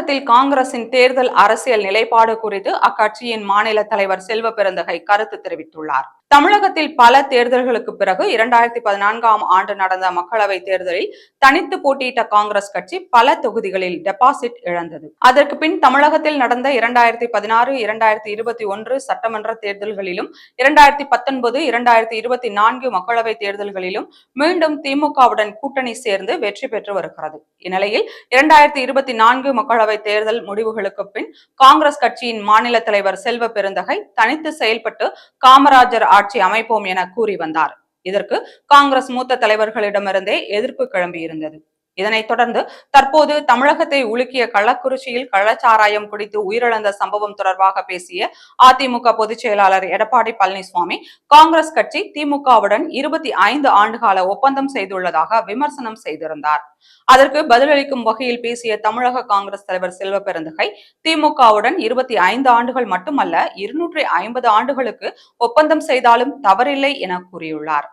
தமிழகத்தில் காங்கிரசின் தேர்தல் அரசியல் நிலைப்பாடு குறித்து அக்கட்சியின் மாநில தலைவர் செல்வ பெருந்தகை கருத்து தெரிவித்துள்ளார். தமிழகத்தில் பல தேர்தல்களுக்கு பிறகு இரண்டாயிரத்தி பதினான்காம் ஆண்டு நடந்த மக்களவை தேர்தலில் தனித்து போட்டியிட்ட காங்கிரஸ் கட்சி பல தொகுதிகளில் டெபாசிட் இழந்தது. அதற்கு பின் தமிழகத்தில் நடந்த இரண்டாயிரத்தி பதினாறு இரண்டாயிரத்தி இருபத்தி ஒன்று சட்டமன்ற தேர்தல்களிலும் இரண்டாயிரத்தி பத்தொன்பது இரண்டாயிரத்தி இருபத்தி நான்கு மக்களவை தேர்தல்களிலும் மீண்டும் திமுகவுடன் கூட்டணி சேர்ந்து வெற்றி பெற்று வருகிறது. இந்நிலையில் இரண்டாயிரத்தி இருபத்தி நான்கு மக்களவை தேர்தல் முடிவுகளுக்கு பின் காங்கிரஸ் கட்சியின் மாநில தலைவர் செல்வ பெருந்தகை தனித்து செயல்பட்டு காமராஜர் ஆட்சி அமைப்போம் என கூறி வந்தார். இதற்கு காங்கிரஸ் மூத்த தலைவர்களிடமிருந்தே எதிர்ப்பு கிளம்பியிருந்தது. இதனைத் தொடர்ந்து தற்போது தமிழகத்தை உலுக்கிய கள்ளக்குறிச்சியில் கள்ளச்சாராயம் குடித்து உயிரிழந்த சம்பவம் தொடர்பாக பேசிய அதிமுக பொதுச் செயலாளர் எடப்பாடி பழனிசாமி காங்கிரஸ் கட்சி திமுகவுடன் இருபத்தி ஐந்து ஆண்டுகால ஒப்பந்தம் செய்துள்ளதாக விமர்சனம் செய்திருந்தார். அதற்கு பதிலளிக்கும் வகையில் பேசிய தமிழக காங்கிரஸ் தலைவர் செல்வ பெருந்தகை திமுகவுடன் இருபத்தி ஐந்து ஆண்டுகள் மட்டுமல்ல இருநூற்றி ஐம்பது ஆண்டுகளுக்கு ஒப்பந்தம் செய்தாலும் தவறில்லை என கூறியுள்ளார்.